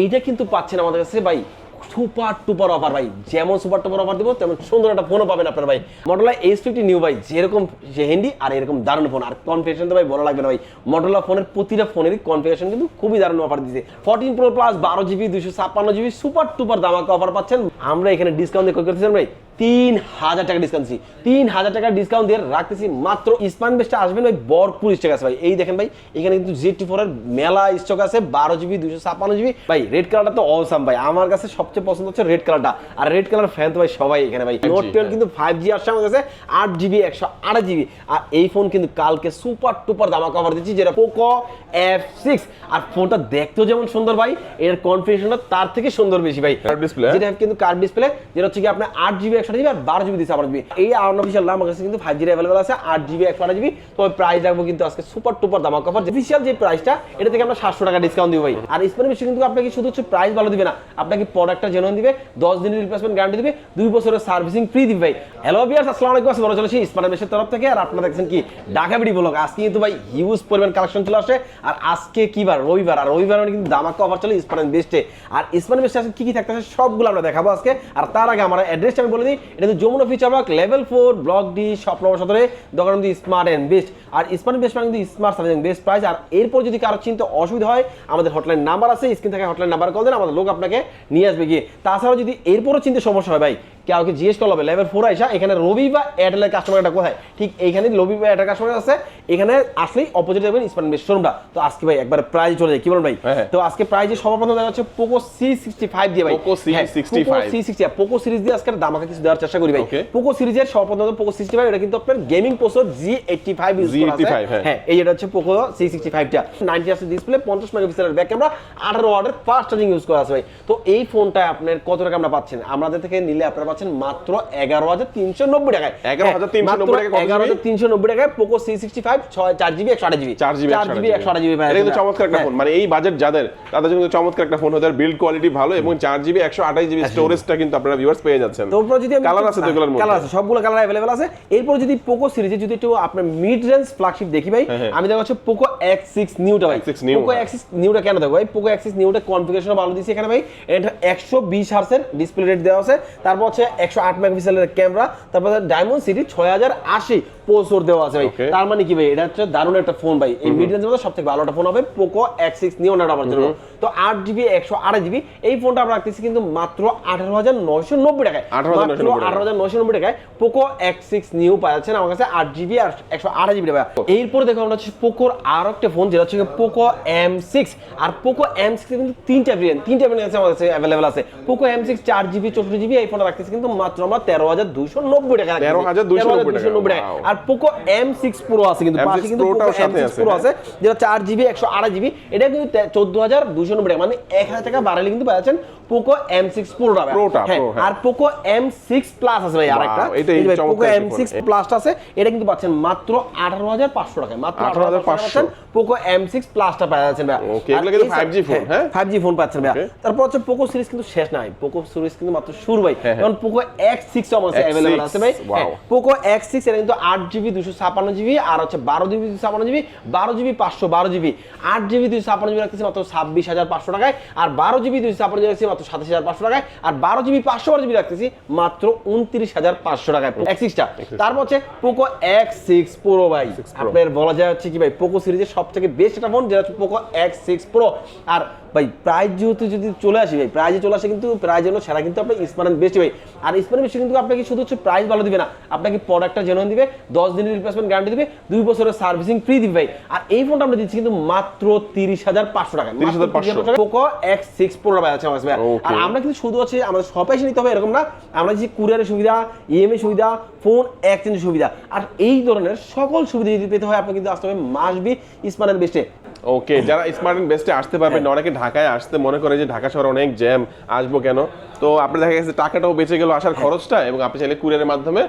এইটা কিন্তু পাচ্ছেন আমাদের কাছে ভাই সুপার টুপার অফার ভাই। যেমন সুপার টুপার অফার দিব, তেমন সুন্দর একটা ফোনও পাবেন আপনার ভাই। মডেলা এইচ ফিফটি নিউ ভাই, যেরকম হ্যান্ডি আর এরকম দারুণ ফোন আর কনফিগেশন তো ভাই বলা লাগবে না ভাই। মডেলা ফোনের প্রতিটা ফোনেরই কনফিগেশন কিন্তু খুবই দারুণ অফার দিচ্ছে ফোরটিন প্রো প্লাস বারো জিবি দুশো ছাপ্পান্ন জিবি সুপার টুপার দামাকে অফার পাচ্ছেন। আমরা এখানে ডিসকাউন্ট করতেছেন ভাই। তিন হাজার টাকা ডিসকাউন্ট দিচ্ছি তিন হাজার টাকা ডিসকাউন্ট দিয়ে রাখতেছি মাত্র ইসমান বেস্টে আসবেন ভাই ভরপুর স্টক আছে ভাই। এই দেখেন ভাই এখানে কিন্তু জি টি ফোর এর মেলা স্টক আছে বারো জিবি দুশো ছাপ্পান্ন জিবি ভাই রেড কালারটা তো অসাম ভাই। আমার কাছে সবচেয়ে পছন্দ হচ্ছে রেড কালারটা আর রেড কালার ফ্যান তো ভাই সবাই এখানে ভাই। নোট টুয়েলভ কিন্তু ফাইভ জি আসছে আমার কাছে আট জিবি একশো আট জিবি আর এই ফোন কিন্তু কালকে সুপার টুপার দামা কভার দিচ্ছি যেটা পোকো এফ সিক্স আর ফোনটা দেখতেও যেমন সুন্দর ভাই এর কনফিগারেশনটা তার থেকে সুন্দর বেশি ভাই। Curved display, যেটা কিন্তু কার ডিসপ্লে যেটা হচ্ছে কি আপনার আট জিবি একশো জিবি আর বারো জিবি দিচ্ছে আবার জিবি এই আর্টিফিশিয়াল আমার কাছে কিন্তু ফাইভ জিবি অ্যাভেলেবল আছে, আট জিবি একশো আট জিবি তবে প্রাইস রাখব কিন্তু আজকে সুপার টুপার দামা কভার অফিসিয়াল যে প্রাইসটা এটা থেকে আমরা সাতশো টাকা ডিসকাউন্ট দিব ভাই। আর স্পেনের বিষয় কিন্তু আপনাকে শুধু হচ্ছে প্রাইস ভালো দিবে না, আপনাকে প্রোডাক্টটা জেনুইন দিবে, দশ দিনের রিপ্লেসমেন্ট গ্যারান্টি দিবে, দুই বছরের সার্ভিসিং ফ্রি দিবে ভাই। হ্যালো বিয়ার্স আসসালামু আলাইকুম আসসালামু চলেছি স্মার্ট মেশের তরফ থেকে। আর আপনারা দেখছেন কি, ঢাকা বিডি ব্লগ আজকে কিন্তু ভাই হিউজ পরিমাণ কালেকশন চলে আসে। আর আজকে কি বার? রবিবার। আর রবিবার মানে কিন্তু দামাক অফার চলে স্মার্ট বেস্টে আর স্মার্ট বেস্টে কি কি থাকতেছে সবগুলো আমরা দেখাবো আজকে। আর তার আগে আমার অ্যাড্রেসটা আমি বলে দিই। এটা হচ্ছে Jamuna feature park level four block D shop number দোকান কিন্তু স্মার্ট অ্যান্ড বেস্ট আর স্মার্ট বেস্ট মানে কিন্তু স্মার্ট সার্ভিসিং বেস্ট প্রাইস আর এরপর যদি কারও চিন্তা অসুবিধা হয়, আমাদের হটলাইন নাম্বার আছে স্ক্রিন থেকে হটলাইন নাম্বার কল দেন, আমাদের লোক আপনাকে নিয়ে আসবে গিয়ে। তাছাড়াও যদি এরপরও চিন্তা সমস্যা হয় ভাই কাউকে জিজ্ঞেস করলে হবে লেভেল ফোর আইসা এখানে রবি বা এয়ারটেলের কাস্টমারটা কোথায়? ঠিক এইখানে রবি বা এয়ারটেল কাস্টমার আছে এখানে আসলেই অপোজিট যাবেন স্মার্ট বেস্ট শোরুমটা তো আজকে ভাই একবার প্রাইস চলে যায় কি বলেন ভাই? হ্যাঁ। তো আজকে প্রাইজে সর্বপ্রথম দেখা যাচ্ছে পোকো সি সিক্সটি ফাইভ দিয়ে ভাই। Poco C65 C sixty Poco series দিয়ে আজকে দামাকে কিছু দেওয়ার চেষ্টা করি ভাই। পোকো সিরিজের সর্বপ্রথম পোকো সিক্সটি ফাইভ এটা কিন্তু আপনার gaming processor G eighty five use করা আছে। হ্যাঁ। হ্যাঁ এই যেটা হচ্ছে পোকো সি সিক্সটি ফাইভটা নাইনটি আসছে ডিসপ্লে পঞ্চাশ মেগাপিক্সেলের ব্যাক ক্যামেরা আঠারো ওয়ার্ডের ফাস্ট চার্জিং ইউজ করা আছে ভাই। তো এই ফোনটা আপনার কত টাকা আমরা পাচ্ছেন? আমাদের থেকে নিলে আপনারা পাচ্ছেন মাত্র এগারো হাজার তিনশো নব্বই টাকায়। 11,390 টাকায় কত এগারো হাজার তিনশো নব্বই টাকায় পোকো সি সিক্সটি ফাইভ ছয় চার জিবি একশো আট জিবি চার জিবি চার জিবি একশো আট জিবি এটা কিন্তু চমৎকার একটা ফোন মানে এই বাজেট যাদের তাদের জন্য চমৎকার একটা ফোন হতে বিল্ড কোয়ালিটি ভালো এবং চার জিবি একশো আঠাশ জিবি স্টোরেজটা কিন্তু আপনারা ভিউয়ার্স পেয়ে যাচ্ছেন। তারপর যদি কালার আছে তো কালার আছে সবগুলো কালার অ্যাভেলেবল আছে। এরপর যদি পোকো সিরিজে যদি একটু আপনার মিড রেঞ্জ ফ্ল্যাগশিপ দেখি ভাই হ্যাঁ, হ্যাঁ। আমি দেখা হচ্ছে পোকো এক্স সিক্স নিউটা ভাই। X6 New, পোকো হ্যাঁ। এক্স সিক্স নিউটা কেন দেখো ভাই? পোকো এক্স সিক্স নিউটা কনফিগারেশন ভালো দিয়েছে এখানে ভাই। এটা একশো বিশ হার্সের ডিসপ্লে রেট দেওয়া আছে। তারপর হচ্ছে একশো আট মেগাপিক্সেলের ক্যামেরা তারপর ডায়মন্ড সিটি ছয় হাজার আশি পোসোর দেওয়া আছে ভাই। তার মানে কি ভাই এটা হচ্ছে দারুণ একটা ফোন ভাই। এই মিড রেঞ্জের মধ্যে সবথেকে ভালো একটা ফোন হবে পোকো এক্স সিক্স নিউ নাটা আমার জন্য তো আট জিবি একশো আড়াই জিবি এই ফোনটা আমরা রাখতেছি কিন্তু মাত্র আঠারো হাজার নয়শো নব্বই টাকায়। 18,990 মাত্র আঠারো হাজার নয়শো নব্বই টাকায় পোকো এক্স সিক্স নিউ পাচ্ছেন আমার কাছে আট জিবি আর একশো আঠাশ জিবি টাকা। এরপরে দেখো আমরা হচ্ছে পোকোর আর একটা ফোন যেটা হচ্ছে পোকো এম সিক্স আর পোকো এম সিক্স কিন্তু তিনটা ভেরিয়েন্ট তিনটা ভেরিয়েন্ট আছে আমাদের কাছে অ্যাভেলেবল আছে। পোকো এম সিক্স চার জিবি চৌষট্টি জিবি এই ফোনটা রাখতেছি কিন্তু মাত্র আমরা তেরো হাজার দুইশো নব্বই টাকা রাখতেছি। 13,290 টাকা। 13,290 টাকা আর পোকো এম সিক্স প্রো আছে কিন্তু পাশে কিন্তু পোকো Pro-টাও এম সিক্স আছে, প্রো হ্যাঁ। আছে যেটা চার জিবি একশো আড়াই জিবি এটা কিন্তু চোদ্দ হাজার দুশো নব্বই টাকা মানে এক হাজার টাকা বাড়ালে কিন্তু পাচ্ছেন পোকো এম সিক্স প্রোটা হ্যাঁ হ্যাঁ। আর পোকো এম সিক্স প্লাস আছে ভাই আরেকটা Wow, এটাই পোকো এম একটা সিক্স। প্লাসটা আছে এটা কিন্তু পাচ্ছেন মাত্র আঠারো হাজার পাঁচশো টাকায় মাত্র আঠারো হাজার 18,500 পাচ্ছেন পোকো এম সিক্স প্লাসটা পেয়ে যাচ্ছেন ভাই কিন্তু 5G ফোন, হ্যাঁ? ফাইভ জি ফোন পাচ্ছেন ভাই তারপর হচ্ছে পোকো সিরিজ কিন্তু শেষ নাই পোকো সিরিজ কিন্তু মাত্র শুরু ভাই হ্যাঁ, হ্যাঁ। যেমন Poco X six X6, available আছে ভাই। পোকো এক্স সিক্স এটা কিন্তু আট জিবি দুশো ছাপান্ন জিবি আর হচ্ছে বারো জিবি দুশো ছাপান্ন জিবি বারো জিবি পাঁচশো বারো জিবি আট জিবি দুশো ছাপান্ন জিবি রাখতেছি মাত্র ছাব্বিশ হাজার পাঁচশো টাকায় আর বারো জিবি দুশো ছাপান্ন জিবি রাখছি মাত্র সাতাশ হাজার পাঁচশো টাকায় আর বারো জিবি পাঁচশো বারো জিবি রাখতেছি মাত্র উনত্রিশ হাজার পাঁচশো টাকায় এক্স সিক্সটা তারপর হচ্ছে পোকো এক্স সিক্স প্রো ভাই। আপনার বলা যায় হচ্ছে কি ভাই পোকো সিরিজের সব থেকে বেস্ট একটা ফোন যেটা হচ্ছে পোকো এক্স সিক্স প্রো আর ভাই প্রাইস যেহেতু যদি চলে আসি ভাই প্রাইজে চলে আসে কিন্তু প্রাইজ হলো সেরা কিন্তু আপনার স্মার্ট বেস্ট ভাই। আর স্মার্ট বেস্ট কিন্তু আপনাকে শুধু হচ্ছে প্রাইস ভালো দিবে না আপনাকে প্রোডাক্টটা জেনুইন দিবে দশ দিনের রিপ্লেসমেন্ট গ্যারান্টি দিবে দুই বছরের সার্ভিসিং ফ্রি দিবে ভাই। আর এই ফোনটা আমরা দিচ্ছি কিন্তু মাত্র তিরিশ হাজার পাঁচশো টাকা। 30,500 পোকো এক্স সিক্স প্রো ভাই আছে আমার ভাই। আর আমরা কিন্তু শুধু হচ্ছে আমাদের এসে নিতে হবে এরকম না। আমরা যে কুরিয়ারের সুবিধা ইএমএ সুবিধা ফোন এক্সচেঞ্জের সুবিধা। আর এই ধরনের সকল সুবিধা যদি পেতে হয় আপনাকে কিন্তু আসতে হবে মাসবি স্মার্ট বেস্টে ওকে যারা স্মার্ট এন্ড বেস্টে আসতে পারবেন হ্যাঁ। অনেকে ঢাকায় আসতে মনে করে যে ঢাকা শহরে অনেক জ্যাম আসব কেন? তো আপনি দেখা গেছে টাকাটাও বেঁচে গেল আসার খরচটা এবং আপনি চাইলে কুরিয়ারের মাধ্যমে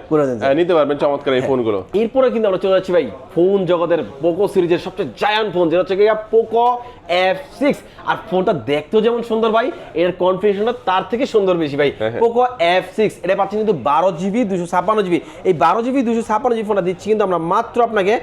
নিতে পারবেন চমৎকার এই ফোনগুলো। এরপরে কিন্তু আমরা চলে যাচ্ছি ভাই ফোন জগতের পোকো সিরিজের সবচেয়ে জায়ান্ট ফোন যেটা হচ্ছে পোকো এফ সিক্স আর ফোনটা দেখতেও যেমন সুন্দর ভাই এর কনফিগারেশনটা তার থেকে সুন্দর বেশি ভাই। হ্যাঁ, হ্যাঁ। পোকো এফ সিক্স এটা পাচ্ছেন কিন্তু বারো জিবি দুশো ছাপ্পান্ন জিবি এই বারো জিবি দুশো ছাপ্পান্ন জিবি ফোনটা দিচ্ছি কিন্তু আমরা মাত্র আপনাকে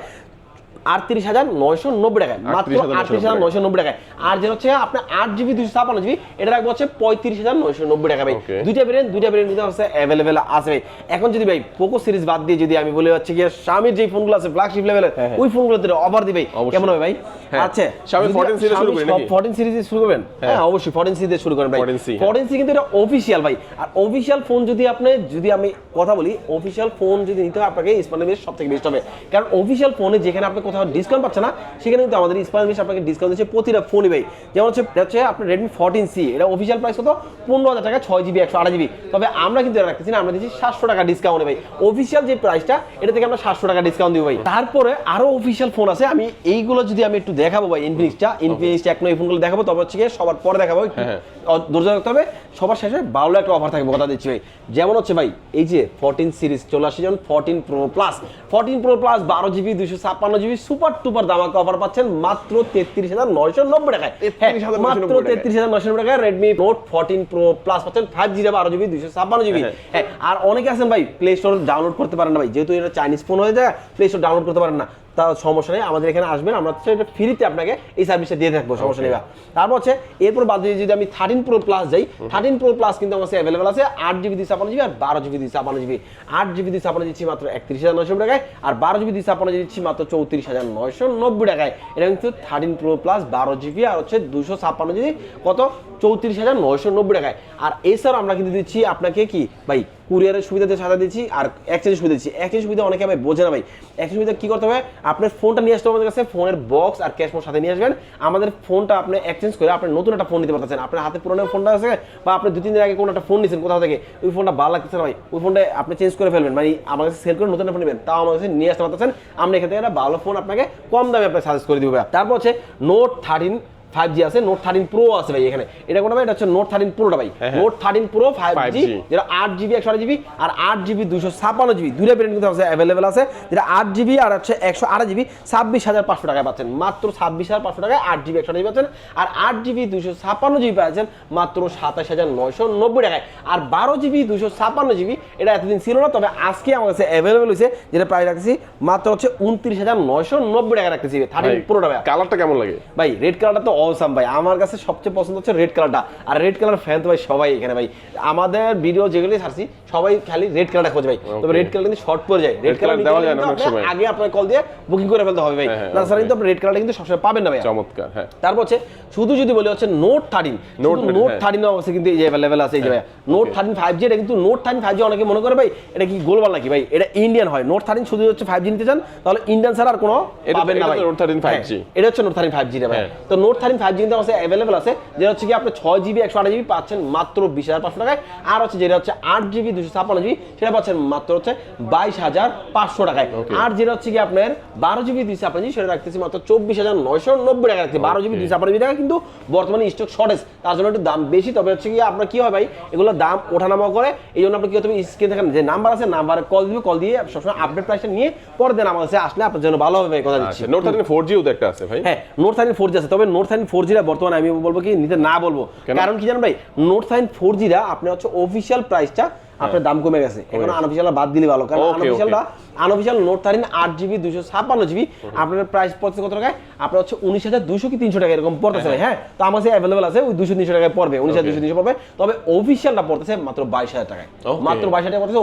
আটত্রিশ হাজার নয়শো নব্বই টাকায়। মাত্র আটত্রিশ হাজার নয়শো নব্বই টাকায়। আর যেটা হচ্ছে আপনার আট জিবি দুশো ছাপান্ন জিবি এটা রাখব হচ্ছে পঁয়ত্রিশ হাজার নয়শো নব্বই টাকা ভাই। দুইটা দুইটা কিন্তু হচ্ছে অ্যাভেলেবেল আছে ভাই। এখন যদি ভাই পোকো সিরিজ বাদ দিয়ে যদি আমি বলে হচ্ছে গিয়ে স্বামীর যে ফোনগুলো আছে ফ্ল্যাগশিপ লেভেলের হ্যাঁ, হ্যাঁ। ওই ফোনগুলোতে অফার দিবে। কেমন হবে ভাই? হ্যাঁ। আচ্ছা Xiaomi 14 series শুরু? ফোরটিন সিরিজ শুরু করবেন হ্যাঁ। অবশ্যই ফোরটিন সিরিজ শুরু করেন ভাই। 14C, হ্যাঁ। সি কিন্তু এটা অফিসিয়াল ভাই। আর অফিসিয়াল ফোন যদি আপনি যদি আমি কথা বলি অফিসিয়াল ফোন যদি নিতে হয় আপনাকে স্মার্ট বেশ সব থেকে বেস্ট হবে। কারণ অফিসিয়াল ফোনে যেখানে আপনি কোথাও ডিসকাউন্ট পাচ্ছে না সেখানে কিন্তু আমাদের স্মার্ট বেশ আপনাকে ডিসকাউন্ট দিচ্ছে প্রতিটা ফোনই ভাই যেমন হচ্ছে হচ্ছে আপনার রেডমি ফোরটিন সি এটা অফিসিয়াল প্রাইস কত? পনেরো হাজার টাকা ছয় জিবি একশো আট জিবি তবে আমরা কিন্তু এটা রাখতেছি না আমরা দিচ্ছি সাতশো টাকা ডিসকাউন্ট ভাই অফিসিয়াল যে প্রাইসটা এটা থেকে আমরা সাতশো টাকা ডিসকাউন্ট দিব ভাই। তারপরে আরও অফিসিয়াল ফোন আছে আমি এইগুলো যদি আমি একটু দেখাবো ভাই ইনফিনিক্সটা ইনফিনিক্স টেকনো এই ফোনগুলো দেখাবো তবে হচ্ছে গিয়ে সবার পরে দেখাবো হ্যাঁ, ধৈর্য রাখতে হবে। সবার শেষে ভালো একটা অফার থাকবে কথা দিচ্ছি ভাই। যেমন হচ্ছে ভাই এই যে ফোরটিন সিরিজ চলে আসছে যেমন fourteen pro plus fourteen pro plus বারো জিবি দুশো ছাপ্পান্ন GB super duper dhamaka offer পাচ্ছেন মাত্র তেত্রিশ হাজার নয়শো নব্বই টাকায়। হ্যাঁ, 33,990 মাত্র তেত্রিশ হাজার নয়শো নব্বই টাকায় Redmi note fourteen pro plus পাচ্ছেন ফাইভ জি জিবি বারো জিবি দুশো ছাপ্পান্ন জিবি হ্যাঁ। আর অনেকে আছেন ভাই প্লে স্টোর ডাউনলোড করতে পারেন না ভাই। যেহেতু এটা চাইনিজ ফোন হয়ে যায় প্লে স্টোর ডাউনলোড করতে পারেন না। তা সমস্যা নেই আমাদের এখানে আসবেন। আমরা ফ্রিতে আপনাকে এই সার্ভিসটা দিয়ে থাকব সমস্যা নেই তারপর হচ্ছে এরপর বাদ দিয়ে যদি আমি থার্টিন প্রো প্লাস যাই থার্টিন প্রো প্লাস কিন্তু আমার কাছে অ্যাভেলেবল আছে আট জিবি ছাপান্ন জিবি আর বারো জিবি দুই ছাপান্ন জিবি আট জিবি দুই ছাপান্ন দিচ্ছি মাত্র একত্রিশ হাজার নয়শো টাকায় আর বারো জিবি দুই ছাপান্ন দিচ্ছি মাত্র চৌত্রিশ হাজার নয়শো নব্বই টাকায়। এটা কিন্তু থার্টিন প্রো প্লাস বারো জিবি আর হচ্ছে দুশো ছাপ্পান্ন জিবি কত? চৌত্রিশ হাজার নয়শো নব্বই টাকায়। আর এছাড়াও আমরা কিন্তু দিচ্ছি আপনাকে কি? ভাই, কুরিয়ারের সুবিধাতে সাথে দিচ্ছি, আর এক্সচেঞ্জ সুবিধা দিচ্ছি। এক্সচেঞ্জ সুবিধা অনেকে ভাই বোঝে না ভাই। এক্সচেঞ্জ সুবিধা কি করতে হবে? আপনার ফোনটা নিয়ে আসতে হবে আমাদের কাছে ফোনের বক্স আর ক্যাশ ফোন সাথে নিয়ে আসবেন। আমাদের ফোনটা আপনি এক্সচেঞ্জ করে আপনি নতুন একটা ফোন নিতে পারতেছেন। আপনার হাতে পুরনো ফোনটা আছে, বা আপনি দু তিন দিন আগে কোনো একটা ফোন নিয়েছেন কোথাও থেকে, ওই ফোনটা ভালো লাগতেছে না ভাই। ওই ফোনটা আপনি চেঞ্জ করে ফেলবেন। মানে আমাদের কাছে সেল করে নতুন ফোন নেবেন, তাও আমাদের কাছে নিয়ে আসতে পারতেছেন। আমরা এখান থেকে একটা ভালো ফোন আপনাকে কম দামে আপনাকে সাজেস্ট করে দিব তারপর হচ্ছে নোট থার্টিন ফাইভ জি আছে নোট থার্টিন প্রো আছে ভাই এখানে। এটা কোনটা ভাই? এটা হচ্ছে নোট থার্টিন প্রোটা ভাই। Note thirteen pro five G যেটা আট জিবি একশো আট জিবি আর আট জিবি দুশো ছাপ্পান্ন জিবি দুইটা ভেরিয়েন্ট কিন্তু আছে অ্যাভেলেবেল আছে যেটা আট জিবি আর হচ্ছে একশো আট জিবি ছাব্বিশ হাজার পাঁচশো টাকায় পাচ্ছেন। মাত্র ছাব্বিশ হাজার পাঁচশো টাকায় আট জিবি একশো জিবি পাচ্ছেন। আর আট জিবি দুশো ছাপ্পান্ন জিবি পাচ্ছেন মাত্র সাতাশ হাজার নয়শো নব্বই টাকায়। আর বারো জিবি দুশো ছাপ্পান্ন জিবি এটা এতদিন ছিল না তবে আজকে আমার কাছে অ্যাভেলেবেল হয়েছে যেটা প্রাইস রাখছি মাত্র হচ্ছে উনত্রিশ হাজার নয়শো নব্বই টাকা রাখতেছি থার্টিন প্রোটা ভাই কালারটা কেমন লাগে? ভাই রেড কালারটা তো অসাম ভাই। আমার কাছে সবচেয়ে পছন্দ হচ্ছে রেড কালারটা আর রেড কালার ফ্যান তো ভাই সবাই এখানে ভাই। আমাদের ভিডিও যেগুলি ছাড়ছি সবাই খালি রেড কালারটা খোঁজে ভাই। তবে রেড কালার কিন্তু শর্ট পড়ে যায়। রেড কালার দেওয়া যায় না। আগে আপনার কল দিয়ে বুকিং করে ফেলতে হবে ভাই। হ্যাঁ, হ্যাঁ, তাছাড়া কিন্তু আপনি রেড কালারটা কিন্তু সবসময় পাবেন না ভাই চমৎকার হ্যাঁ। তারপর হচ্ছে শুধু যদি বলি হচ্ছে note thirteen note 13, note. Thirteen অবশ্যই কিন্তু এই যে অ্যাভেলেবেল আছে এই যে ভাই নোট থার্টিন ফাইভ জি এটা কিন্তু নোট থার্টিন ফাইভ জি অনেকে মনে করে ভাই এটা কি গোলবাল নাকি ভাই? এটা ইন্ডিয়ান হয়। নোট থার্টিন শুধু হচ্ছে ফাইভ জি নিতে চান তাহলে ইন্ডিয়ান ছাড়া আর কোনো পাবেন না ভাই। Note 13 5G হ্যাঁ, এটা হচ্ছে নোট থার্টিন ফাইভ জি ভাই। তো নোট থার্টিন ফাইভ জি কিন্তু আমার অ্যাভেলেবেল আছে যেটা হচ্ছে কি আপনি ছয় জিবি একশো আট জিবি পাচ্ছেন মাত্র বিশ হাজার পাঁচশো টাকায়। আর হচ্ছে যেটা হচ্ছে আট জিবি দুশো ছাপ্পান্ন জিবি সেটা পাচ্ছেন মাত্র হচ্ছে বাইশ হাজার পাঁচশো টাকায়। আর যেটা হচ্ছে কি আপনার বারো জিবি দুই ছাপ্পান্ন জিবি সেটা রাখতেছি মাত্র চব্বিশ হাজার নয়শো নব্বই টাকা রাখছি বারো জিবি দুই ছাপ্পান্ন জিবি টাকা কিন্তু বর্তমানে স্টক শর্টেজ তার জন্য একটু দাম বেশি। তবে হচ্ছে কি আপনার কি হয় ভাই এগুলো দাম ওঠানামা করে এই জন্য আপনি কি হতে স্ক্রিন দেখেন যে নাম্বার আছে নাম্বারে কল দিবে কল দিয়ে সবসময় আপডেট প্রাইসটা নিয়ে পরে দেন আমার কাছে আসলে আপনার জন্য ভালো হবে কথা দিচ্ছি। নোট থার্টিন ফোর জিও একটা আছে ভাই। হ্যাঁ নোট থার্টিন ফোর জি আছে তবে নোট থার্টিন ফোর জিরা বর্তমানে আমি বলব কি নিতে না বলব। কারণ কি জানেন ভাই নোট সাইন ফোর জিরা আপনি হচ্ছে অফিসিয়াল প্রাইসটা আপনার দাম কমে গেছে। এখন আনঅফিসিয়াল বাদ দিলে ভালো কারণ. আনঅফিসিয়ালটা আনঅফিসিয়াল নোট থার্টিন আট জিবি দুশো ছাপ্পান্ন জিবি আপনার প্রাইস পড়ছে কত টাকায়? আপনার হচ্ছে উনিশ হাজার দুশো কি তিনশো টাকা এরকম পড়তেছে হ্যাঁ। তো আমার কাছে অ্যাভেলেবল আছে ওই দুশো তিনশো টাকায় পড়বে উনিশ হাজার দুশো তিনশো পড়বে। তবে অফিসিয়ালটা পড়তেছে মাত্র বাইশ হাজার টাকায়। মাত্র বাইশ হাজার টাকা পড়তেছে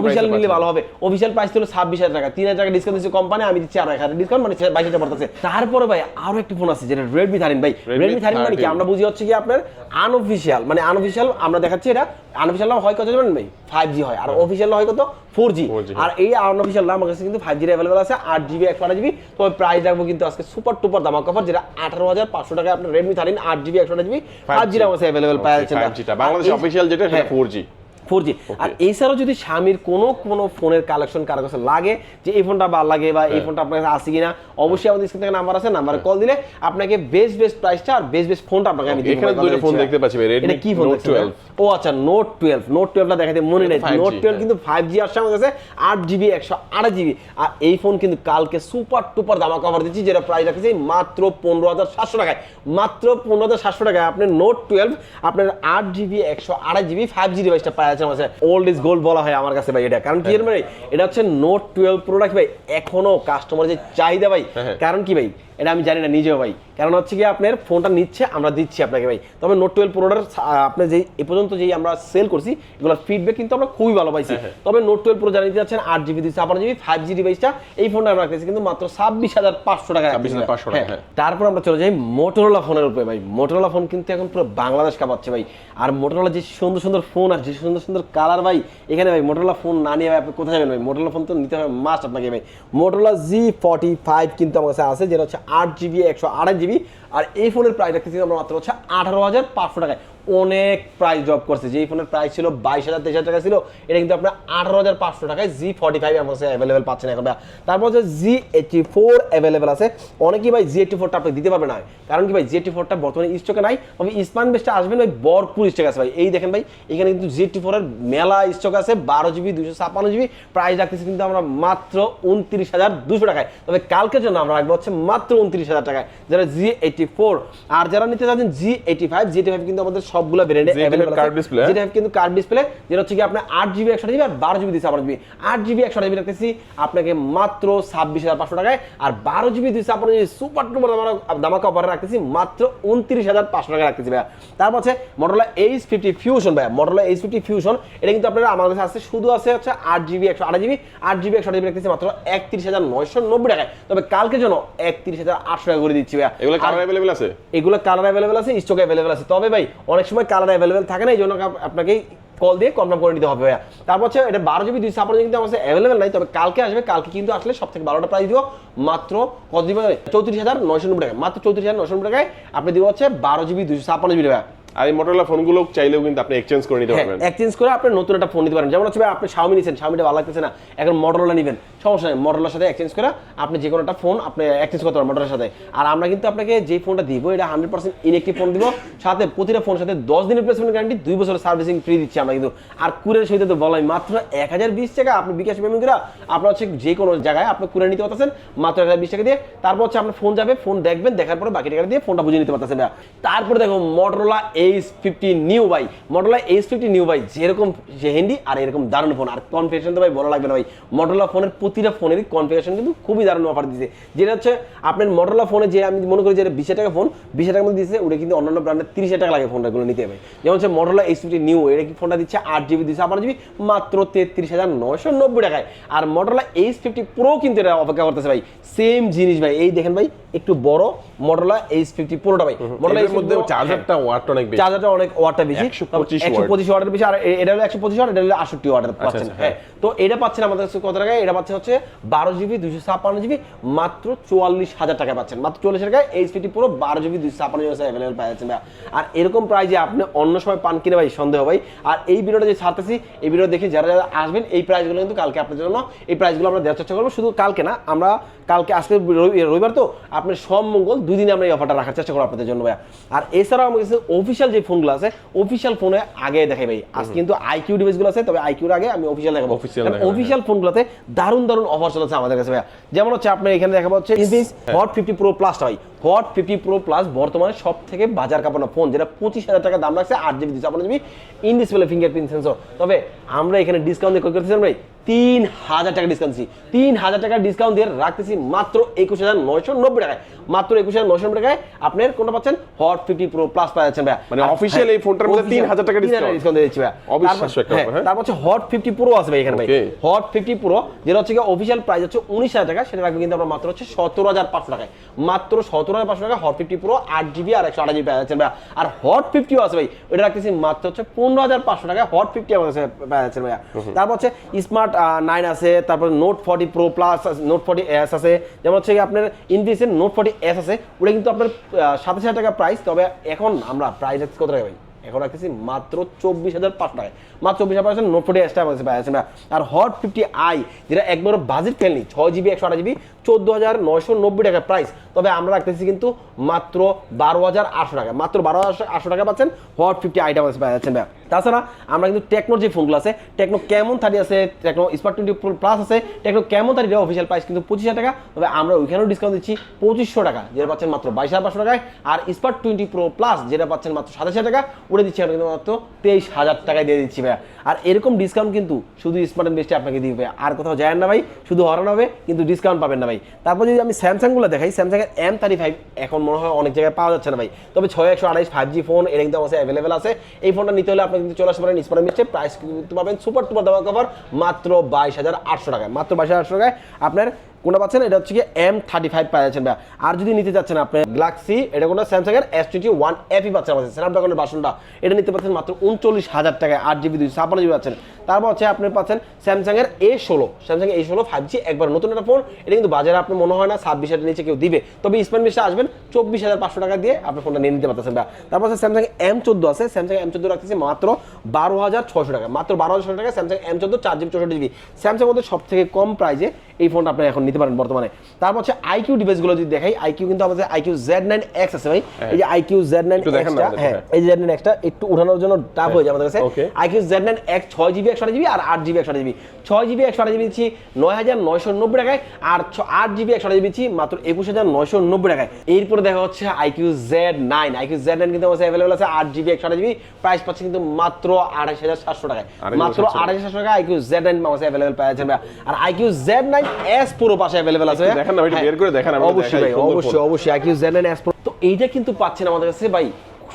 অফিসিয়াল নিলে ভালো হবে। অফিসিয়াল প্রাইস ছিল ছাব্বিশ হাজার টাকা। তিন হাজার টাকা ডিসকাউন্ট দিচ্ছে কোম্পানি আমি দিচ্ছি এক হাজার। ডিসকাউন্ট মানে বাইশ হাজার পড়তেছে। তারপরে ভাই আরও একটি ফোন আছে যেটা রেডমি থার্টিন ভাই। রেডমি থার্টিন মানে কি? আমরা বুঝি হচ্ছে কি আপনার আনঅফিসিয়াল মানে আনঅফিসিয়াল আমরা দেখাচ্ছি এটা। আনঅফিসিয়াল হয় কত জানেন ভাই? ফাইভ জি হয়। আর অফিসিয়াল হয় কত? ফোর জি আর এই আনঅফিসিয়াল আমার কাছে কিন্তু ফাইভ জি অ্যাভেলেবল আছে আট জিবি একশো আট জিবি তবে প্রাইস রাখব কিন্তু আজকে সুপার টুপার দামা কভার যেটা আঠারো হাজার পাঁচশো টাকা আপনার রেডমি থার্টিন আট জিবি একশো আট জিবি ফাইভ জি আমার কাছে অ্যাভেলেবল পাওয়া যাচ্ছে বাংলাদেশ অফিসিয়াল যেটা ফোর জি ফোর জি আর এছাড়াও যদি স্বামীর কোনো কোনো ফোনের কালেকশন কারও কাছে লাগে যে এই ফোনটা ভালো লাগে বা এই ফোনটা আপনার কাছে আছে কিনা অবশ্যই আমাদের স্ক্রিন থেকে নাম্বার আছে নাম্বারে কল দিলে আপনাকে বেস্ট বেস্ট প্রাইসটা আর বেস্ট বেস্ট ফোনটা আপনাকে আমি এখানে দুটো ফোন দেখতে পাচ্ছি ভাই, এটা কি ফোন Note 12 ও আচ্ছা নোট টুয়েলভ নোট টুয়েলভটা দেখাতে মনে নেই। নোট টুয়েলভ হ্যাঁ। কিন্তু ফাইভ জি আসছে আমার কাছে আট জিবি একশো আট জিবি আর এই ফোন কিন্তু কালকে সুপার টুপার দামা কভার দিচ্ছি যেটা প্রাইস রাখছি মাত্র পনেরো হাজার সাতশো টাকায়। মাত্র পনেরো হাজার সাতশো টাকায় আপনার নোট টুয়েলভ আপনার আট জিবি একশো আড়াই জিবি ফাইভ জি ডিভাইসটা পাওয়া আছে আমার ওল্ড ইজ গোল্ড বলা হয় আমার কাছে ভাই এটা। কারণ কি হ্যাঁ। জানেন ভাই? এটা হচ্ছে নোট টুয়েলভ প্রোডাক্ট ভাই এখনও কাস্টমার যে চাহিদা ভাই। হ্যাঁ। কারণ কি ভাই? এটা আমি জানি না নিজেও ভাই। কারণ হচ্ছে কি আপনার ফোনটা নিচ্ছে আমরা দিচ্ছি আপনাকে ভাই। তবে নোট টুয়েলভ প্রোডাক্ট আপনি যে এ পর্যন্ত যেই আমরা সেল করছি এগুলোর ফিডব্যাক কিন্তু আমরা খুবই ভালো পাইছি। হ্যাঁ, তবে নোট টুয়েলভ প্রো জানিয়ে যাচ্ছেন আট জিবি দিচ্ছে আপনার জিবি ফাইভ জি ডিভাইসটা এই ফোনটা আমরা রাখতেছি কিন্তু মাত্র ছাব্বিশ হাজার পাঁচশো টাকা 26,500 টাকা, হ্যাঁ। তারপর আমরা চলে যাই মোটরোলা ফোনের উপরে ভাই। মোটরোলা ফোন কিন্তু এখন পুরো বাংলাদেশ কাঁপাচ্ছে ভাই। আর মোটরোলা যে সুন্দর সুন্দর ফোন আর যে সুন্দর সুন্দর কালার ভাই। এখানে ভাই মোটরোলা ফোন না নিয়ে ভাই, আপনি কোথায় যাবেন ভাই? মোটরোলা ফোন তো নিতে হবে মাস্ট আপনাকে ভাই। মোটরোলা জি ফর্টি ফাইভ কিন্তু আমার কাছে আছে, যেটা হচ্ছে আট জিবি একশো আঠাশ জিবি আর এই ফোনের প্রাইস রাখতেছি আমরা মাত্র হচ্ছে আঠারো হাজার পাঁচশো টাকায়। অনেক প্রাইস ড্রপ করছে। যেই ফোনের প্রাইস ছিল বাইশ হাজার, তেইশ টাকা ছিল, এটা কিন্তু আপনার আঠারো হাজার পাঁচশো টাকায় জি ফর্টি ফাইভ আমার কাছে অ্যাভেলেবেল পাচ্ছেন এখন তারপর হচ্ছে জি এইটটি ফোর অ্যাভেলেবেল আছে। অনেকেই ভাই জি এইটটি ফোরটা আপনি দিতে পারবেন না। কারণ কি ভাই জি এইটটি ফোরটা বর্তমানে স্টকে নাই। তবে ইসমান বেসটা আসবেন ভাই ভরপুর স্টক আছে ভাই। এই দেখেন ভাই, এখানে কিন্তু জি এইটটি ফোরের মেলা স্টক আছে বারো জিবি দুশো ছাপ্পান্ন জিবি প্রাইস রাখতেছি কিন্তু আমরা মাত্র উনত্রিশ হাজার দুশো টাকায়। তবে কালকের জন্য আমরা রাখব হচ্ছে মাত্র উনত্রিশ হাজার টাকায় যারা জি এইটটি ফোর আর যারা নিতে চাচ্ছেন জি eighty five G eighty five কিন্তু আমাদের সবগুলো ব্র্যান্ডে Z85 কার্ড ডিসপ্লে, হ্যাঁ? কিন্তু কার্ড ডিসপ্লে যেটা হচ্ছে কি আপনার আট জিবি একশো জিবি আর বারো জিবি আপনার জিবি আট জিবি একশো জিবি রাখতেছি আপনাকে মাত্র ছাব্বিশ হাজার পাঁচশো টাকায়। আর বারো জিবি আপনার জিবি সুপার টুপার দামাকা অফারে রাখতেছি মাত্র উনত্রিশ হাজার পাঁচশো টাকা রাখতেছি ভাইয়া। তারপর হচ্ছে মডেলা এইচ ফিফটি ফিউশন ভাইয়া। মডেলা এইচ ফিফটি ফিউশন এটা কিন্তু আপনারা আমার কাছে আছে শুধু আছে হচ্ছে আট জিবি একশো আট জিবি আট জিবি একশো জিবি রাখতেছি মাত্র একত্রিশ হাজার নয়শো নব্বই টাকায়। তবে কালকের জন্য একত্রিশ হাজার আটশো টাকা করে দিচ্ছি ভাইয়া। এগুলো কালার অ্যাভেলেবেল আছে? এগুলো কালার অ্যাভেলেবেল আছে স্টক অ্যাভেলেবেল আছে। তবে ভাই অনেক সময় কালার অ্যাভেলেবেল থাকে না এই জন্য আপনাকে কল দিয়ে কনফার্ম করে নিতে হবে ভাইয়া। তারপর হচ্ছে এটা বারো জিবি দুই সাপোর্ট কিন্তু আমার অ্যাভেলেবেল নাই তবে কালকে আসবে কালকে কিন্তু আসলে সব থেকে বারোটা প্রাইস দিব মাত্র কত দিবে? চৌত্রিশ হাজার নয়শো নব্বই টাকা মাত্র চৌত্রিশ হাজার নয়শো নব্বই টাকায় আপনি দিব হচ্ছে বারো জিবি দুইশো ছাপ্পান্ন জিবি ভাইয়া। আর এই মোটরলা ফোনগুলো চাইলেও কিন্তু আপনি এক্সচেঞ্জ করে নিতে পারবেন। এক্সচেঞ্জ করে আপনি নতুন একটা ফোন নিতে পারেন। যেমন হচ্ছে আপনি শাওমি নিচ্ছেন শাওমিটা ভালো লাগতেছে না। এখন মডেলটা নেবেন। সমস্যা নেই মডেলের সাথে এক্সচেঞ্জ করে আপনি যে কোনো একটা ফোন আপনি এক্সচেঞ্জ করতে পারেন মডেলের সাথে। আর আমরা কিন্তু আপনাকে যে ফোনটা দিব, এটা হান্ড্রেড পার্সেন্ট ইনেকটিভ ফোন দিব, সাথে প্রতিটা ফোনের সাথে দশ দিনের প্লেসমেন্ট গ্যারান্টি দুই বছরের সার্ভিসিং ফ্রি দিচ্ছি আমরা কিন্তু। আর কুরের সহিত তো বলাই মাত্র এক হাজার বিশ টাকা আপনি বিকাশ পেমেন্ট করে আপনার হচ্ছে যে কোনো জায়গায় আপনি কুরে নিতে পারতেছেন, মাত্র এক হাজার বিশ টাকা দিয়ে। তারপর হচ্ছে আপনার ফোন যাবে ফোন দেখবেন, দেখার পরে বাকি টাকা দিয়ে ফোনটা বুঝে নিতে পারতেছেন ভাইয়া। তারপরে দেখো মটোরোলা এইচ ফিফটি নিউ ভাই মটোরোলা এইচ ফিফটি নিউ ভাই যেরকম যে হ্যান্ডি আর এরকম দারুণ ফোন আর কনফিগারেশন তো ভাই বলা লাগবে না ভাই। মটোরোলা ফোনের প্রতিটা ফোনেরই কনফিগারেশন কিন্তু খুবই দারুণ অফার দিচ্ছে যেটা হচ্ছে আপনার মটোরোলা ফোনে যে আমি মনে করি যে বিশ টাকা ফোন বিশ টাকার মধ্যে দিচ্ছে ওটা কিন্তু অন্যান্য ব্র্যান্ডের তিরিশ টাকা লাগে ফোনটাগুলো নিতে হবে। যেমন হচ্ছে মটোরোলা এইচ ফিফটি নিউ এটা কি ফোনটা দিচ্ছে আট জিবি দিচ্ছে আপনার জিবি মাত্র তেত্রিশ হাজার নয়শো নব্বই টাকায়। আর মটোরোলা এইচ ফিফটি প্রো কিন্তু এটা অপেক্ষা করতেছে ভাই। সেম জিনিস ভাই এই দেখেন ভাই একটু বড় মটোরোলা এইচ ফিফটি প্রোটা ভাই। মটোরোলা এর মধ্যে চার্জারটা ওয়াটটা অনেক বেশি। চার্জারটা অনেক ওয়াটটা বেশি। 125 একশো পঁচিশ ওয়াটের বেশি আর এটা হলো একশো পঁচিশ ওয়াট এটা হলো আটষট্টি ওয়াটের পাচ্ছেন। আচ্ছা, হ্যাঁ তো এটা পাচ্ছেন আমাদের কাছে কত টাকায়? এটা পাচ্ছে হচ্ছে বারো জিবি দুশো ছাপ্পান্ন জিবি মাত্র চুয়াল্লিশ হাজার টাকায় পাচ্ছেন। মাত্র চল্লিশ টাকায় এইচ ফিফটি পুরো বারো জিবি দুশো ছাপ্পান্ন জিবি অ্যাভেলেবল পাওয়া যাচ্ছে ভাই। আর এরকম প্রাইজে আপনি অন্য সময় পান কিনে ভাই সন্দেহ ভাই। আর এই ভিডিওটা যে ছাড়তেছি এই ভিডিও দেখে যারা যারা আসবেন এই প্রাইসগুলো কিন্তু কালকে আপনাদের জন্য এই প্রাইসগুলো আমরা দেওয়ার চেষ্টা করব। শুধু কালকে না আমরা কালকে আজকে রবিবার তো আপনার সব মঙ্গল দুই দিনে আমরা এই অফারটা রাখার চেষ্টা করব আপনাদের জন্য ভাইয়া। আর এছাড়াও আমার কাছে অফিসিয়াল যে ফোনগুলো আছে অফিসিয়াল ফোনে আগে দেখাই ভাই। আজকে কিন্তু আইকিউ ডিভাইসগুলো আছে তবে আইকিউর আগে আমি অফিসিয়াল দেখাবো। অফিসিয়াল ফোনগুলোতে দারুণ দারুণ অফার চলেছে আমাদের কাছে ভাইয়া। যেমন হচ্ছে আপনার এখানে দেখা পাচ্ছে হট ফিফটি প্রো প্লাস হয়। হট ফিফটি প্রো প্লাস বর্তমানে সব থেকে বাজার কাপানো ফোন যেটা পঁচিশ হাজার টাকা দাম রাখছে আট জিবি দিচ্ছে। আপনার GB in display fingerprint sensor তবে আমরা এখানে ডিসকাউন্ট দিয়ে করতেছিলাম ভাই তিন হাজার টাকা ডিসকাউন্ট দিচ্ছি তিন হাজার টাকা ডিসকাউন্ট দিয়ে রাখতেছি মাত্র একুশ হাজার নয়শো নব্বই টাকায়। মাত্র একুশ হাজার নয়শো নব্বই টাকায় আপনার কোনটা পাচ্ছেন? হট ফিফটি প্রো প্লাস পাওয়া যাচ্ছেন ভাইয়া। মানে official এই ফোনটার মধ্যে official 3000 টাকা? ডিসকাউন্ট দিচ্ছি ভাইয়া। অবিশ্বাস্য তারপর- হচ্ছে হট ফিফটি প্রো আছে ভাই এখানে ভাই। হট ফিফটি প্রো যেটা হচ্ছে অফিসিয়াল প্রাইস হচ্ছে উনিশ হাজার টাকা সেটা রাখবে কিন্তু আমরা মাত্র হচ্ছে সতেরো হাজার পাঁচশো টাকায়। মাত্র সতেরো হাজার পাঁচশো টাকা হট ফিফটি প্রো আট জিবি আর একশো আট জিবি পাওয়া যাচ্ছে ভাইয়া। আর হট ফিফটিও আছে ভাই ওটা রাখতেছি মাত্র হচ্ছে পনেরো হাজার পাঁচশো টাকা হট ফিফটি আমাদের পাওয়া যাচ্ছে ভাইয়া। তারপর হচ্ছে স্মার্ট নাইন আছে, তারপর note forty pro plus note forty S আছে। যেমন হচ্ছে আপনার ইনফিনিক্সের নোট ফর্টি এস আছে, ওটা কিন্তু আপনার সাতাশ হাজার টাকা প্রাইস তবে এখন আমরা প্রাইস কত টাকা এখন রাখতেছি মাত্র চব্বিশ হাজার পাঁচ টাকায়। মাত্র চব্বিশ পাঁচশো নোট ফোর্টি এক্সট্রা পাচ্ছেন না আর হট ফিফটি আই যেটা একবার বাজেট ফ্রেন্ডলি ছয় জিবি একশো আট জিবি চোদ্দ হাজার নয়শো নব্বই টাকা প্রাইস তবে আমরা রাখতেছি কিন্তু মাত্র বারো হাজার আটশো টাকা। মাত্র বারো হাজার আটশো টাকা পাচ্ছেন হট ফিফটি পাওয়া যাচ্ছেন ভাই। তাছাড়া আমরা কিন্তু টেকনোর যে ফোনগুলো আছে টেকনো কেমন থার্টি আছে টেকনো স্মার্ট টোয়েন্টি প্লাস আছে Tecno Camon thirty official price কিন্তু পঁচিশ হাজার টাকা। তবে আমরা ওইখানেও ডিসকাউন্ট দিচ্ছি পঁচিশশো টাকা, যেটা পাচ্ছেন মাত্র বাইশ হাজার পাঁচশো টাকায়। আর স্মার্ট টোয়েন্টি প্রো প্লাস যেটা পাচ্ছেন মাত্র সাতাশ হাজার টাকা, ওটা দিচ্ছি আমরা কিন্তু মাত্র তেইশ হাজার টাকায় দিয়ে দিচ্ছি ভাইয়া। আর এরকম ডিসকাউন্ট কিন্তু শুধু স্মার্ট অ্যান্ড আপনাকে দিবে আর কোথাও যায় না ভাই, শুধু হরানো হবে, কিন্তু ডিসকাউন্ট পাবেন না ভাই। তারপর যদি আমি স্যামসাংগুলো দেখাই স্যামসাংয়ের এম থার্টি ফাইভ এখন মনে হয় অনেক জায়গায় পাওয়া যাচ্ছে না ভাই। তবে ছয় একশো আড়াইশ ফাইভ জি ফোন এটা কিন্তু আমার অ্যাভেলেবেল আছে। এই ফোনটা নিতে হলে আপনি কিন্তু চলে আসতে পারেন স্মার্ট বেস্টে প্রাইস কিন্তু পাবেন সুপার টুপার দেওয়া কভার মাত্র বাইশ হাজার আটশো টাকায়। মাত্র বাইশ হাজার আটশো টাকায় আপনার কোনটা পাচ্ছেন? এটা হচ্ছে কি এম থার্টি ফাইভ পাওয়া যাচ্ছেন ভাই আর যদি নিতে চাচ্ছেন আপনি গ্লাক্সি এটা কোনো স্যামসাং এর এস টোয়েন্টি ওয়ান এফই পাচ্ছেন আমাদের স্ন্যাপড্রাগনের বাসনটা। এটা নিতে পাচ্ছেন মাত্র উনচল্লিশ হাজার টাকায়, আট জিবি দুইশো ছাপ্পান্ন জিবি পাচ্ছেন। তারপর হচ্ছে আপনি পাচ্ছেন স্যামসাং এর এ ষোলো। স্যামসাং এ ষোলো ফাইভ জি একবার নতুন একটা ফোন এটা কিন্তু বাজারে আপনার মনে হয় না, ছাব্বিশ হাজার নিচে কেউ দিবে। তবে স্পেন বেশে আসবেন, চব্বিশ হাজার পাঁচশো টাকা দিয়ে আপনি ফোনটা নিয়ে নিতে পারতেছেন ভাই তারপর হচ্ছে স্যামসাং এম চোদ্দ আছে। স্যামসাং এম চোদ্দ রাখতেছে মাত্র বারো হাজার ছশো টাকা। মাত্র বারো হাজার ছশো টাকা স্যামসাং এম চোদ্দ, চার জিবি চৌষট্টি জিবি স্যামসাং মধ্যে সব থেকে কম প্রাইসে এই ফোনটা আপনি এখন নিতে পারেন বর্তমানে। তারপর হচ্ছে আইকিউ ডিভাইসগুলো যদি দেখাই আইকিউ কিন্তু আমাদের আইকিউ জেড নাইন এক্স আছে ভাই। এই যে আইকিউ জেড নাইন এক্সটা হ্যাঁ হ্যাঁ। এই জেড নাইন এক্সটা একটু উঠানোর জন্য টাফ হয়ে যায় আমাদের কাছে। আইকিউ জেড নাইন এক্স ছয় জিবি একশো জিবি আর আট জিবি একশো জিবি ছয় জিবি একশো জিবি দিচ্ছি নয় হাজার নয়শো নব্বই টাকায় আর আট জিবি একশো জিবি দিচ্ছি মাত্র একুশ হাজার নয়শো নব্বই টাকায়। এরপরে দেখা হচ্ছে iQOO Z nine iQOO Z nine কিন্তু আমার অ্যাভেলেবল আছে আট জিবি একশো জিবি প্রাইস পাচ্ছে কিন্তু মাত্র আঠাশ হাজার সাতশো টাকায়। মাত্র আঠাশ হাজার টাকা আইকিউ জেড নাইন আমার অ্যাভেলেবল পাওয়া যাচ্ছে আর আইকিউ জেড নাইন এস পুরো পাশে অ্যাভেলেবেল আছে। দেখেন না, হ্যাঁ, বের করে দেখেন অবশ্যই ভাই অবশ্যই অবশ্যই এস তো এইটা কিন্তু পাচ্ছেন আমাদের কাছে ভাই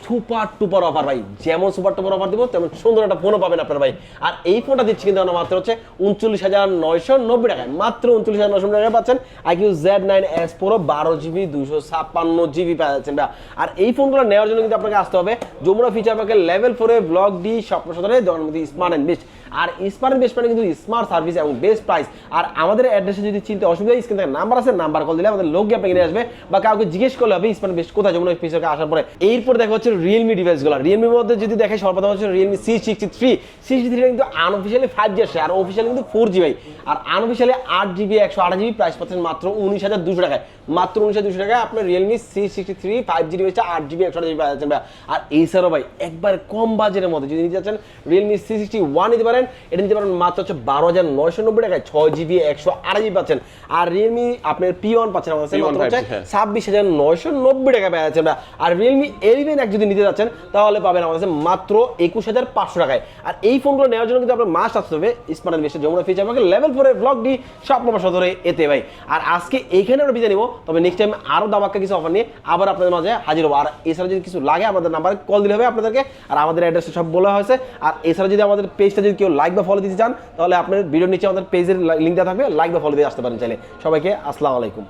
সুপার টুপার অফার ভাই। যেমন সুপার টুপার অফার দিব, তেমন সুন্দর একটা ফোনও পাবেন আপনার ভাই। আর এই ফোনটা দিচ্ছি কিন্তু আমরা মাত্র হচ্ছে উনচল্লিশ হাজার নয়শো নব্বই টাকায়। মাত্র উনচল্লিশ হাজার নয়শো টাকায় পাচ্ছেন iQOO Z nine S pro বারো জিবি দুশো ছাপ্পান্ন জিবি পাওয়া যাচ্ছেন ভাই। আর এই ফোনগুলো নেওয়ার জন্য কিন্তু আপনাকে আসতে হবে যমুনা ফিচার পাকে লেভেল ফোরে ব্লক ডি স্বপ্ন সদরে জন্মদি স্মার্ট অ্যান্ড বেস্ট আর স্মার্ট বেস্ট মানে কিন্তু স্মার্ট সার্ভিস এবং বেস্ট প্রাইস আর আমাদের অ্যাড্রেসে যদি চিনতে অসুবিধা স্ক্রিন থেকে নাম্বার আছে নাম্বার কল দিলে আমাদের লোক গিয়ে আপনাকে নিয়ে আসবে বা কাউকে জিজ্ঞেস করলে হবে স্মার্ট বেস্ট কোথায়, যমুনা ফিচারকে আসার পরে। এরপর দেখা হচ্ছে রিয়েলমি ডিভাইসগুলো রিয়েলমির মধ্যে যদি দেখে সর্বপ্রথম হচ্ছে realme C sixty three C sixty three কিন্তু আনঅফিসিয়ালি ফাইভ জি আসছে আর অফিসিয়ালি কিন্তু ফোর জি ভাই। আর আনঅফিসিয়ালি আট জিবি একশো আট জিবি প্রাইস পাচ্ছেন মাত্র উনিশ হাজার দুশো টাকায়। মাত্র উনিশ হাজার দুশো টাকায় আপনার realme C sixty three five G ডিভাইসটা আট জিবি একশো আট জিবি পাচ্ছেন ভাই আর এছাড়াও ভাই একবার কম বাজেটের মধ্যে যদি নিতে চাচ্ছেন রিয়েলমি সি সিক্সটি ওয়ান নিতে পারেন এটা নিতে পারেন মাত্র হচ্ছে বারো হাজার নয়শো নব্বই টাকায় ছয় জিবি একশো আট জিবি পাচ্ছেন। আর রিয়েলমি আপনার পি ওয়ান পাচ্ছেন আমাদের মাত্র হচ্ছে 5G, হ্যাঁ। ছাব্বিশ হাজার নয়শো নব্বই টাকা পেয়ে যাচ্ছেন আর রিয়েলমি এলিভেন এক যদি নিতে যাচ্ছেন, তাহলে পাবেন আমাদের কাছে মাত্র একুশ হাজার পাঁচশো টাকায়। আর এই ফোনগুলো নেওয়ার জন্য কিন্তু আপনার মাস আসতে হবে স্মার্ট বেশি যমুনা ফিচার আমাকে লেভেল ফোরের ব্লক ডি স্বপ্ন সদরে এতে ভাই। আর আজকে এইখানে আমরা বিদায় নিবো, তবে নেক্সট টাইম আরও দামাক্কা কিছু অফার নিয়ে আবার আপনাদের মাঝে হাজির হব। আর এছাড়া যদি কিছু লাগে, আমাদের নাম্বারে কল দিলে হবে আপনাদেরকে, আর আমাদের অ্যাড্রেসটা সব বলা হয়েছে। আর এছাড়া যদি আমাদের পেজটা যদি কেউ লাইক বা ফলো দিতে চান, তাহলে আপনার ভিডিওর নিচে আমাদের পেজের লিঙ্ক দেওয়া থাকবে লাইক বা ফলো দিয়ে আসতে পারেন চাইলে। সবাইকে আসসালামু আলাইকুম।